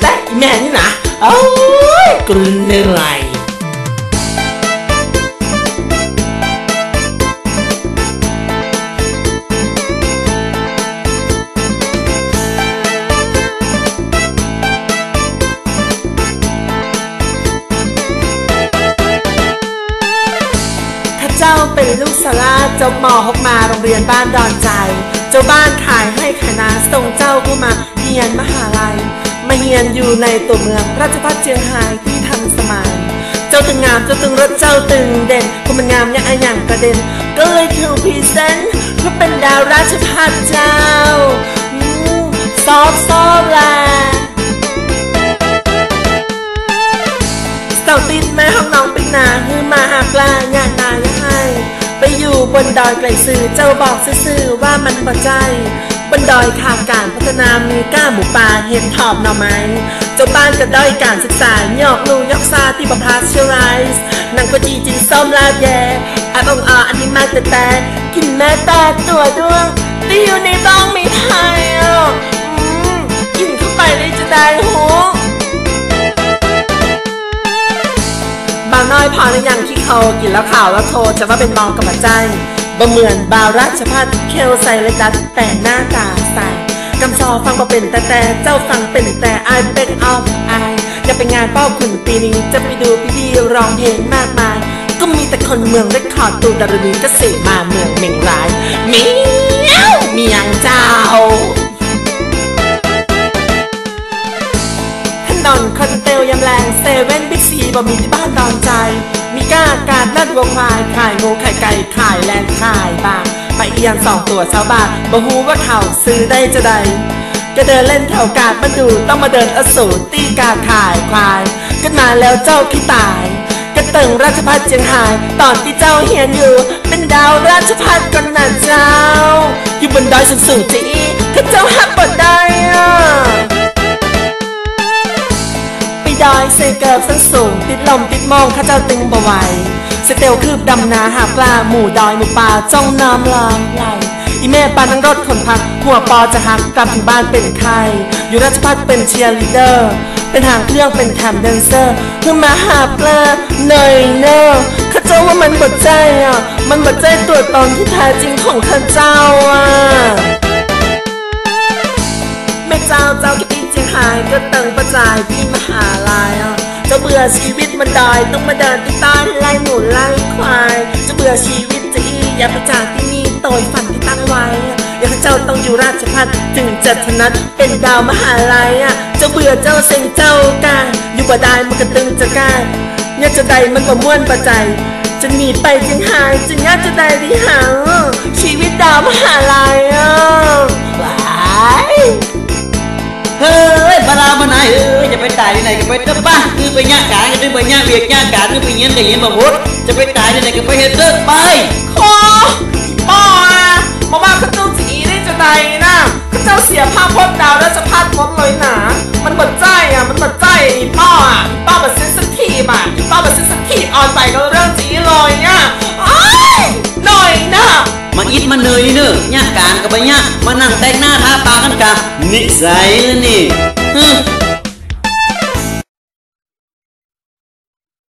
แต่อีแม่นี่นะโอ้ยกลืนเหนื่อยข้าเจ้าเป็นลูกสาราเจบมอหกมาโรงเรียนบ้านดอนใจ เจ้าบ้านขายให้ขนาส่งเจ้าผู้มาเรียนมหาลัย มาเรียนอยู่ในตัวเมืองราชพัฒเชียงรายที่ทันสมัย เจ้าตึงงามเจ้าตึงรถเจ้าตึงเด่นก็มันงามอย่างอะอย่างกระเด็น ก็เลยถูกพรีเซนต์เพื่อเป็นดาวราชพัฒเจ้าซอฟซอฟแลเสาติดแม่ห้องน้องปินาฮือมาหากลางานนายให้ ไปอยู่บนดอยไกลสื่อเจ้าบอกซื่อว่ามันพอใจ นดอยขาดการพัฒนามีก้าหมูป่าเห็นถอบหน่อไม้เจ้าบ้านก็ด้อยการศึกษาหยอกลูยอกซาที่ประพาเชอไรส์นางก็จีจินส้มลาดแย่แอบองออันนี้มาแต่แต่กินแม่แต่ตัวด้วงที่อยู่ในบ้องมีไทยอะอืมกินเข้าไปเลยจะได้หูบางน้อยพอในอย่างที่เขากินแล้วข่าวแล้วโทรจะว่าเป็นมองกับใจ บ่เหมือนบาวราชพัฒเคลใส่เลยดัดแต่หน้ากาใส่กำซอฟังบ่เป็นแต่แต่เจ้าฟังเป็นแต่ไอเป็นออฟไอจะไปงานเป้าขุนปีนี้จะไปดูพี่ๆร้องเพลงมากมาย ก็มีแต่คนเมืองได้ขอดตูดารณีก็เสมาเมืองเหม่งร้ายเมียวเมียงเจ้า เซเว่นบิ๊กซีบ่มีที่บ้านตอนใจ มีก้าการลัดวัวควายขายงูไข่ไก่ขายแลนขายบางไปเอียงสองตัวชาวบ้านบ่ฮู้ว่าเขาซื้อได้จะใดก็เดินเล่นแถวกาดมาดูต้องมาเดินอสูรตีกาขายควายขึ้นมาแล้วเจ้าขี้ตายกระตึงราชพัฒเจียงหายตอนที่เจ้าเฮียนอยู่ เป็นดาวราชพัฒก่อนนะเจ้า อยู่บนดอยสูงๆจีข้าเจ้าหักบ่ได้อะ ดอยเซเกิบสั้นสูง ติดลมติดมองข้าเจ้าตึงบ่ไหวสเตลคืบดำนาหาปลาหมู่ดอยหมู่ป่าจ้องน้ำลามไหลอีแม่ปานั่งรถขนผักหัวปอจะหักกลับถึงบ้านเป็นใครอยู่ราชพัฒเป็นเชียร์ลีเดอร์ เป็นหางเครื่องเป็นแถมแดนเซอร์เพื่อมาหาปลาหน่อยเนอะข้าเจ้าว่ามันบดใจอะมันบดใจตัวตนที่แท้จริงของข้าเจ้าอะแม่เจ้าเจ้าคิด หายก็ตึงประจายที่มหาลัยอะจะเบื่อชีวิตมันดอยต้องมาเดินที่ต้านไล่หมูไล่ควายจะเบื่อชีวิตจะอีอย่าไปจากที่นี่โตยฝันที่ตั้งไว้อยากให้เจ้าต้องอยู่ราชพัฒถึงจะถนัดเป็นดาวมหาลัยอะจะเบื่อเจ้าเซ็งเจ้ากาอยู่บ่ได้มันก็ตึงจะกล้าอยากจะใดมันก็ม่วนประใจจะหนีไปจึงหายจึงยากจะได้ดีหาชีวิตดาวมหาลัย ตายที่ไหนก็ไปเถอะป้าคือไปย่างการก็ไปย่างเบียกย่างการคือไปเงี้ยก็เงี้ยมาพุดจะไปตายที่ไหนก็ไปเฮ็ดเถอะไปคอป้ออะมาว่าข้าเจ้าจีได้จะใดนะข้าเจ้าเสียภาพพจน์ดาวแล้วจะพลาดหมดเลยนะมันบดใจอะ มันบดใจอีป้ออะอีป้อแบบเซนสทีฟอะอีป้อแบบเซนสทีฟออนไปก็เรื่องจีเลยเนี่ยอ้หน่อยนะมาอิดมาเนยนี่เนอะย่างการก็ไปย่างมานั่งแต่งหน้าทาปากกันกะนิสัยเลยนี่ฮึ